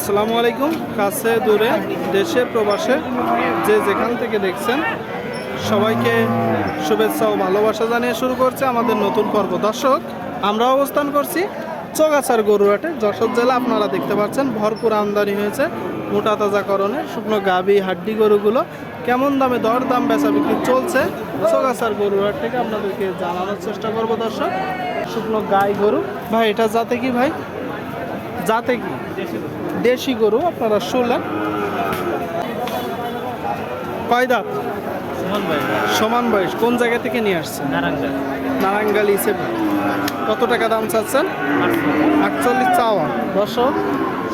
আসসালামু আলাইকুম। কাছে, দূরে, দেশে, প্রবাসে যে যেখান থেকে দেখছেন, সবাইকে শুভেচ্ছা ও ভালোবাসা জানিয়ে শুরু করছে আমাদের নতুন পর্ব। দর্শক, আমরা অবস্থান করছি চোগাছার গরুহাটে যশোর জেলা আপনারা দেখতে পাচ্ছেন, ভরপুর আমদানি হয়েছে মোটা তাজাকরণে শুকনো গাবি, হাড্ডি গরুগুলো। কেমন দামে দর দাম বেচা বিক্রি চলছে চোগাছার গরুহাট থেকে আপনাদেরকে জানানোর চেষ্টা করব দর্শক। শুকনো গাই গরু। ভাই, এটা যাতে কি ভাই? যাতে কি দেশি গরু আপনারা শুনলেন। কয় দাঁত সমান বয়স কোন জায়গা থেকে নিয়ে আসছেন? নারায়ণগাল হিসেবে। কত টাকা দাম চাচ্ছেন? আটচল্লিশ চাওয়া। দর্শক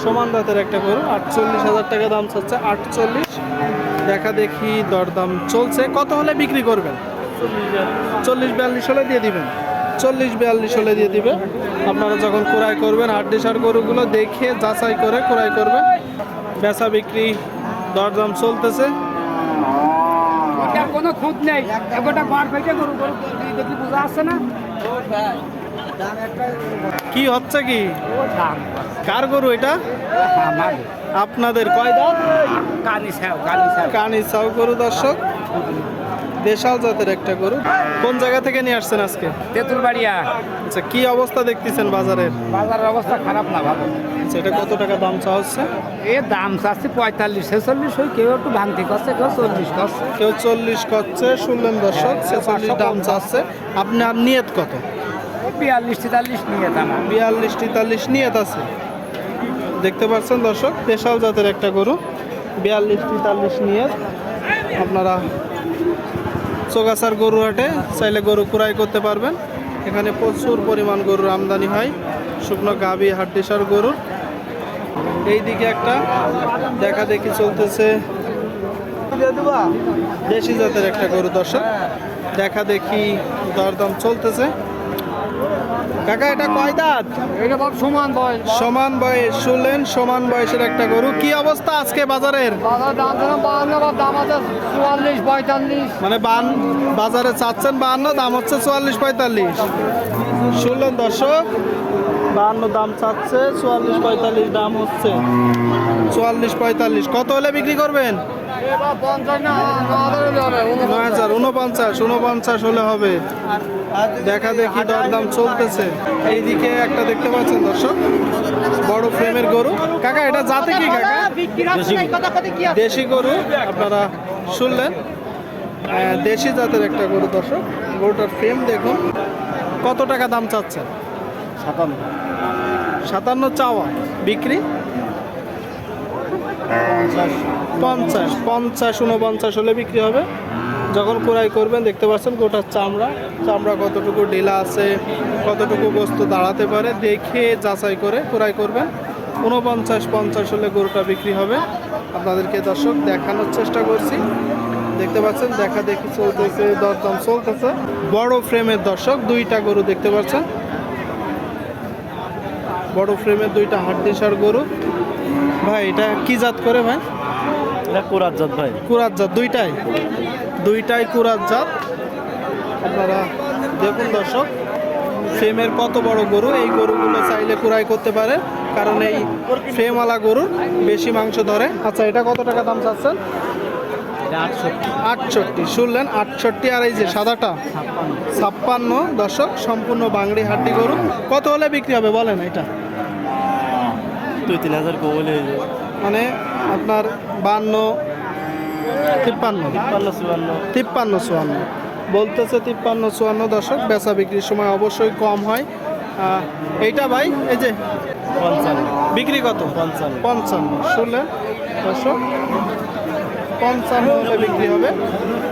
সমান দাঁতের একটা গরু আটচল্লিশ হাজার টাকা দাম চাচ্ছে আটচল্লিশ। দেখা দেখি দরদাম চলছে। কত হলে বিক্রি করবেন? চল্লিশ বিয়াল্লিশ হলে দিয়ে দিবেন। চল্লিশ বিয়াল্লিশ হলে দিয়ে দিবে। আপনারা যখন ক্রয় করবেন হাড্ডিসার গরুগুলো দেখে যাচাই করে ক্রয় করবেন। বেচা বিক্রি দরদাম চলতেছে। কোনো খুঁত নেই। একটা বার ফেটে গরু গরু দেখি বোঝা আসছে না। কি হচ্ছে কি? কার গরু এটা? আপনাদের কয় দাঁত? কানি সাও কানি চাও গরু দর্শক। দেশাল জাতের একটা গরু। কোন জায়গা থেকে নিয়ে আসছেন আজকে? তেঁতুল বাড়িয়া আচ্ছা কি অবস্থা দেখতেছেন বাজারের? বাজারের অবস্থা খারাপ না ভালো। আচ্ছা এটা কত টাকা দাম চা হচ্ছে? এ দাম চাচ্ছে পঁয়তাল্লিশ ছেচল্লিশ ওই কেউ একটু ভাঙতি করছে কেউ চল্লিশ করছে। কেউ চল্লিশ করছে শুনলেন দর্শক ছেচল্লিশ দাম চাচ্ছে আপনার নিয়ত কত? বিয়াল্লিশ তেতাল্লিশ নিয়ে দাম বিয়াল্লিশ তেতাল্লিশ নিয়ত আছে। দেখতে পাচ্ছেন দর্শক দেশাল জাতের একটা গরু। বিয়াল্লিশ তেতাল্লিশ নিয়ত। আপনারা চোগাছার গরু হাটে চাইলে গরু ক্রয় করতে পারবেন। এখানে প্রচুর পরিমাণ গরুর আমদানি হয়, শুকনো গাভী, হাড্ডিসার গরুর এই দিকে একটা দেখা দেখি চলতেছে। দেশি জাতের একটা গরু, দর্শক। দেখা দেখি দরদাম চলতেছে। কাকা এটা কয় দাঁত? এটা বাপ সমান বয়স সমান বয়স শুনলেন? সমান বয়সের একটা গরু। কি অবস্থা আজকে বাজারের? বাজার দাম ধরুন বাহান্ন দাম আছে চুয়াল্লিশ পঁয়তাল্লিশ। মানে বান বাজারে চাচ্ছেন বাহান্ন দাম হচ্ছে চুয়াল্লিশ পঁয়তাল্লিশ। শুনলেন দর্শক? বাহান্ন দাম চাচ্ছে, চুয়াল্লিশ পঁয়তাল্লিশ দাম হচ্ছে। চুয়াল্লিশ পঁয়তাল্লিশ, কত হলে বিক্রি করবেন? হাজার উনপঞ্চাশ হলে হবে। দেখা চলতেছে। এইদিকে একটা দেখতে পাচ্ছেন দর্শক, বড় ফ্রেমের গরু। কাকা, এটা কি দেশি গরু, আপনারা শুনলেন। দেশি জাতের একটা গরু দর্শক, গরুটার ফ্রেম দেখুন। কত টাকা দাম চাচ্ছেন? সাতান্ন। সাতান্ন চাওয়া। বিক্রি? পঞ্চাশ। পঞ্চাশ। উনপঞ্চাশ হলে বিক্রি হবে। যখন ক্রয় করবেন দেখতে পাচ্ছেন গোটার চামড়া। চামড়া কতটুকু ঢিলা আছে কতটুকু বস্তু দাঁড়াতে পারে দেখে যাচাই করে ক্রয় করবেন। উনপঞ্চাশ পঞ্চাশ হলে গরুটা বিক্রি হবে। আপনাদেরকে দর্শক দেখানোর চেষ্টা করছি। দেখতে পাচ্ছেন দেখা দেখি চলতেছে দরদাম চলতেছে। বড় ফ্রেমের দর্শক দুইটা গরু দেখতে পাচ্ছেন। বড় ফ্রেমের দুইটা হাড্ডিসার গরু। ভাই এটা কি জাত করে ভাই? এটা কোরাত জাত ভাই। কুরাত জাত দুইটাই? দুইটাই কুরাত জাত। আপনারা দেখুন দর্শক ফ্রেমের কত বড় গরু এই গরুগুলো চাইলে কুড়াই করতে পারে কারণ এই ফ্রেমওয়ালা গরুর বেশি মাংস ধরে। আচ্ছা এটা কত টাকা দাম চাচ্ছেন? আটষট্টি। শুনলেন আটষট্টি আর এই যে সাদাটা? ছাপ্পান্ন দশক সম্পূর্ণ বাংড়ি হাড্ডি গরু। কত হলে বিক্রি হবে বলেন এটা? দুই তিন হাজার কমলে মানে আপনার বান্ন তিপ্পান্ন? তিপ্পান্ন চুয়ান্ন। তিপ্পান্ন চুয়ান্ন। বলতেছে তিপ্পান্ন চুয়ান্ন দশক বেচা বিক্রির সময় অবশ্যই কম হয়। এইটা ভাই এই যে পঞ্চান্ন। বিক্রি কত? পঞ্চান্ন। পঞ্চান্ন শুনলেন দর্শক পঞ্চান্ন হলে বিক্রি হবে।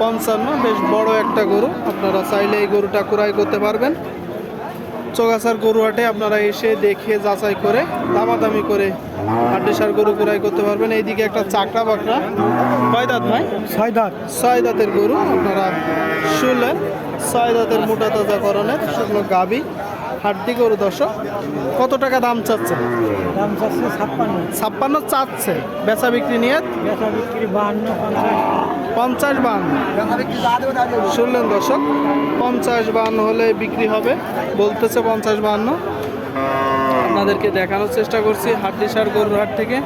পঞ্চান্ন বেশ বড় একটা গরু। আপনারা চাইলে এই গরুটা ক্রয় করতে পারবেন। চোগাছার গরু হাটে আপনারা এসে দেখে যাচাই করে দামাদামি করে হাড্ডিসার গরু ক্রয় করতে পারবেন। এইদিকে একটা চাকরা বাকরা কয় দাঁত ভাই? ছয় দাঁত। ছয় দাঁতের গরু। আপনারা শুনলেন ছয় দাঁতের মোটা তাজা করণের শুকনো গাবি। হাড্ডি গরু দর্শক কত টাকা দাম চাচ্ছে? দাম চাচ্ছে ছাপ্পান্ন। ছাপ্পান্ন চাচ্ছে। বেচা বিক্রি নিয়ে বেচা বিক্রি বাহান্ন পঞ্চাশ। বান শুনলেন দর্শক পঞ্চাশ বান হলে বিক্রি হবে বলতেছে পঞ্চাশ বান্ন। আপনাদেরকে দেখানোর চেষ্টা করছি হাড্ডি সার গরুর হাট থেকে।